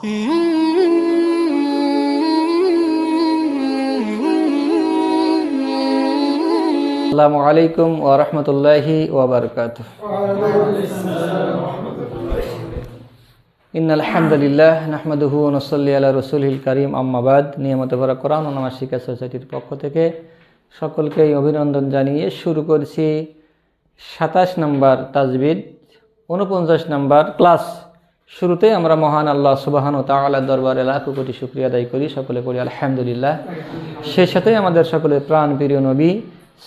আসসালামু আলাইকুম ওয়া রাহমাতুল্লাহি ওয়া বারাকাতুহু। ইন্নাল হামদুলিল্লাহ নাহমাদুহু ওয়া নুসাল্লি আলা রাসূলিল কারীম, আম্মা বাদ। নিয়মিত ভরা কোরআন ও নামাজ শিক্ষা সোসাইটির পক্ষ থেকে সকলকেই অভিনন্দন জানিয়ে শুরু করছি সাতাশ নম্বর তাজবিদ উনপঞ্চাশ নম্বর ক্লাস। শুরুতে আমরা মহান আল্লাহ সুবাহান ও তাআলার দরবারে লাখ কোটি শুক্রিয়া আদায় করি, সকলে করি আলহামদুলিল্লাহ। সেই সাথে আমাদের সকলের প্রাণ প্রিয় নবী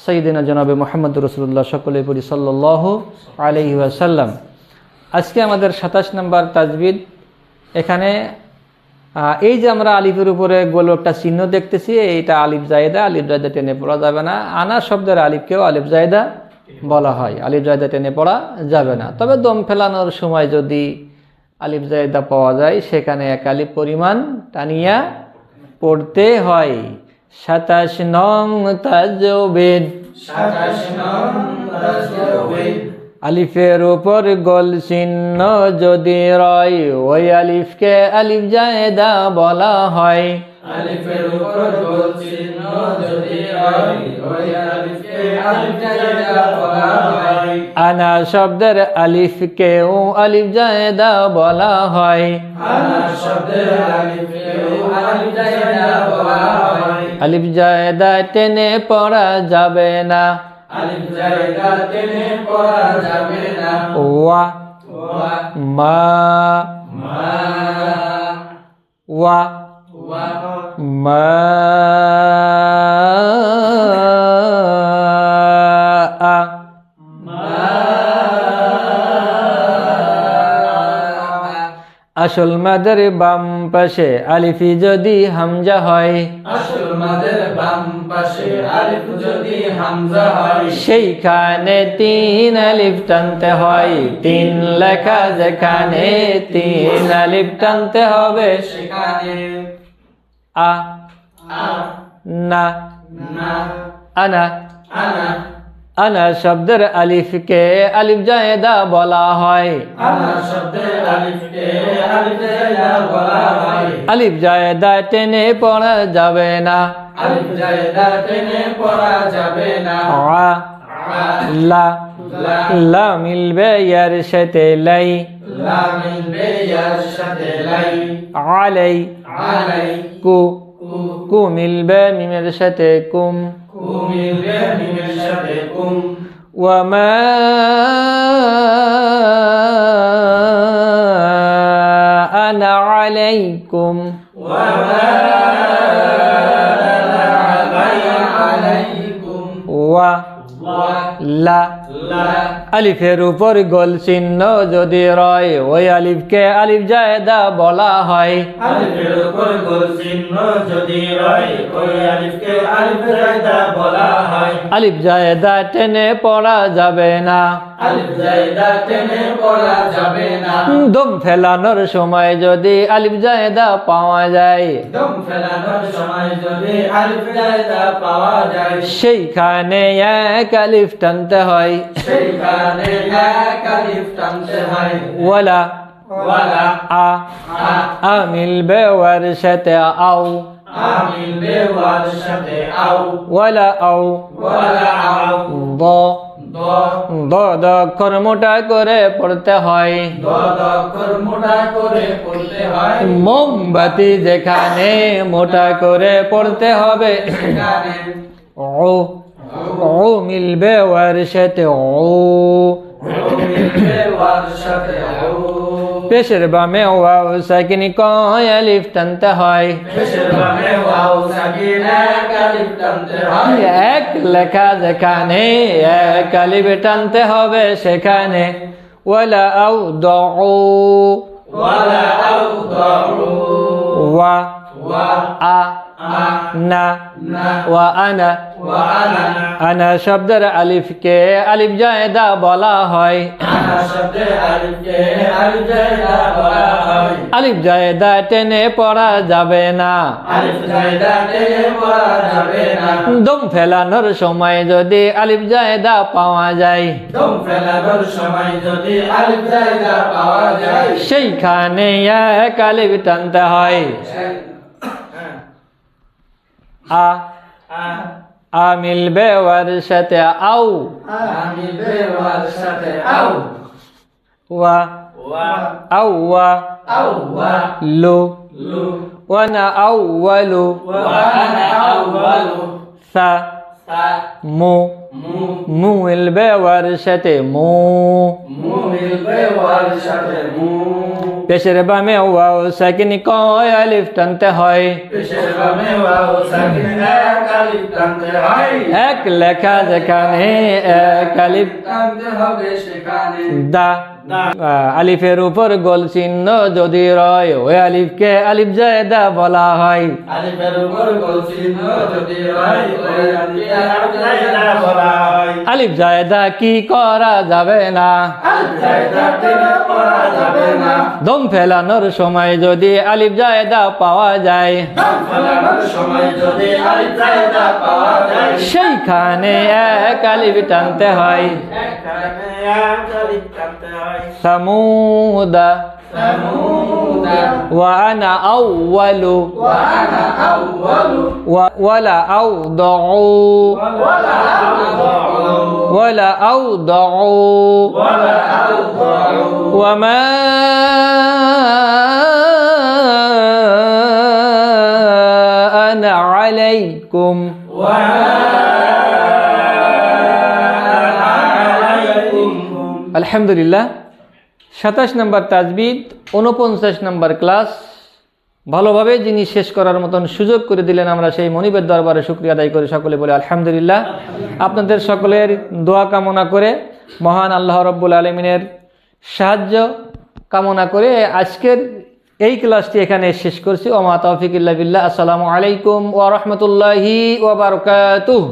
সঈদিনা জনাবে মোহাম্মদ রসুল্লাহ সকলে পড়ি সাল্লাহ আলহি আসাল্লাম আজকে আমাদের সাতাশ নম্বর তাজবিদ। এখানে এই যে আমরা আলিফের উপরে গোল একটা চিহ্ন দেখতেছি, এইটা আলিফ জায়দা আলিফ জায়দা টেনে পড়া যাবে না। আনা শব্দের আলিফকেও আলিফ জায়দা বলা হয়, আলিফ জায়দা টেনে পড়া যাবে না। তবে দম ফেলানোর সময় যদি আলিফ জায়দা পাওয়া যায় সেখানে এক আলিফ পরিমাণ টানিয়া পড়তে হয়। সাতাশ নং তাজবিদ আলিফের উপর গোল চিহ্ন যদি রয় ওই আলিফকে আলিফ জায়দা বলা হয়। আলিফের উপর গোল চিহ্ন যদি হয় ওই আনা শব্দের আলিফকেও আলিফ জায়দা বলা হয়। আলিফ জায়গা বলা হয়। আলিফ জায়দা টেনে পড়া যাবে না। আলিফ জায়গা টেনে পড়া যাবে না। ওয়া মা ওয়া মা। আসল মাদের বাম পাশে আলিফি যদি হামজা হয়। আসল মাদের বাম পাশে আলিফ যদি হামজা হয়। সেইখানে তিন আলিফ টানতে হয়। তিন লেখা যেখানে তিন আলিফ টানতে হবে। সেখানে আ আ না না আনা আনা আনা শব্দের আলিফকে আলিফ জায়দা বলা হয়। আলিফ হয়। জায়দা টেনে পড়া যাবে না। আলিফ জায়গা টেনে পড়া যাবে না। লা লা মিলবে ইয়ার সাথে লাই। লা মিলবে ইয়ার সাথে লাই। আলাই আলাই কু। কু মিলবে মিমের সাথে কুম। কু মিলবে মিমের সাথে কুম ওয়ামা আনা আলাইকুম ওয়া মা আলাইকুম ওয়া ওয়া লা আলিফের উপর গোল চিহ্ন যদি রয় ওই আলিফকে আলিফ জায়দা বলা হয়। আলিফের উপর গোল চিহ্ন যদি রয় ওই আলিফকে আলিফ জায়দা বলা হয়। আলিফ জায়দা টেনে পড়া যাবে না। আলিফ জায়গা টেনে পড়া যাবে না। দম ফেলানোর সময় যদি আলিফ জায়দা পাওয়া যায়। দম ফেলানোর সময় যদি আলিফ জায়গা পাওয়া যায়। সেইখানে এক আলিফ টানতে হয়। সেইখানে এক আলিফ টানতে হয়। ওয়ালা ওয়ালা আ আ আ মিলবে ওয়ার সাথে আও। আমিল বেওয়ার সাথে আও। ওয়ালা আও। ওয়ালা আও। দ দ দ দ মোটা করে পড়তে হয়। দ দ অক্ষর করে পড়তে হয়। মোমবাতি যেখানে মোটা করে পড়তে হবে। ও ও মিলবে ওয়ার সাথে ও মিলবে বেওয়ার সাথে আও পেশের বামে ওয়াও সাকিনি কয় আলিফ টানতে হয় এক এক লেখা যেখানে এক আলিফ টানতে হবে সেখানে ওয়ালা আউ দউ ওয়ালা আউ দউ ওয়া আ না, ওয়া আনা আনা শব্দের আলিফকে আলিফ জায়দা বলা হয়। আলিফ জায়দা টেনে পড়া যাবে না। দম ফেলানোর সময় যদি আলিফ জায়দা পাওয়া যায়। সেইখানে এক আলিফ টানতে হয়। আ আ- আ মিলবে ওয়ার সাথে আউ আমি বেওয়ার সাথে আউ ওয়া ওয়া আউ ওয়া আউ ওয়া লু লু ওয়ানা আউওয়ালু ওয়া আনা আউওয়ালু সা পেশের বামে ওয়াও সাকিন কয় আলিফ টানতে হয়। এক আলিফ টানতে হয়। এক লেখা যেখানে এক আলিফ টানতে হবে সেখানে। দা। আলিফের উপর গোল চিহ্ন যদি রয় ওই আলিফকে আলিফ জায়দা বলা হয়। আলিফের উপর গোল চিহ্ন যদি ওই জায়দা বলা হয়। আলিফ জায়দা কি করা যাবে না? আলিফ জায়দা পড়া যাবে না দম ফেলানোর সময় যদি আলিফ জায়দা পাওয়া যায় দম ফেলানোর সময় যদি আলিফ জায়দা পাওয়া যায় সেইখানে এক আলিফ টানতে হয় একখানে এক আলিফ টানতে হয় সামুদা সামুদা ওয়ানা আউওয়ালু وأنا أول ওয়া- ওয়ালা আউদউ ولا أوضع ওয়ালা আউদউ ولا أوضع وما আলহামদুলিল্লাহ, সাতাশ নম্বর তাজবিদ উনপঞ্চাশ নম্বর ক্লাস। ভালোভাবে যিনি শেষ করার মতন সুযোগ করে দিলেন, আমরা সেই মনিবের দরবারে শুক্রিয়া আদায় করে সকলে বলে আলহামদুলিল্লাহ। আপনাদের সকলের দোয়া কামনা করে, মহান আল্লাহ রব্বুল আলমিনের সাহায্য কামনা করে আজকের এই ক্লাসটি এখানে শেষ করছি। ওমা তৌফিকুল্লাহ বিল্লাহ। আসসালামু আলাইকুম ওয়া রাহমাতুল্লাহি ওয়া বারাকাতুহু।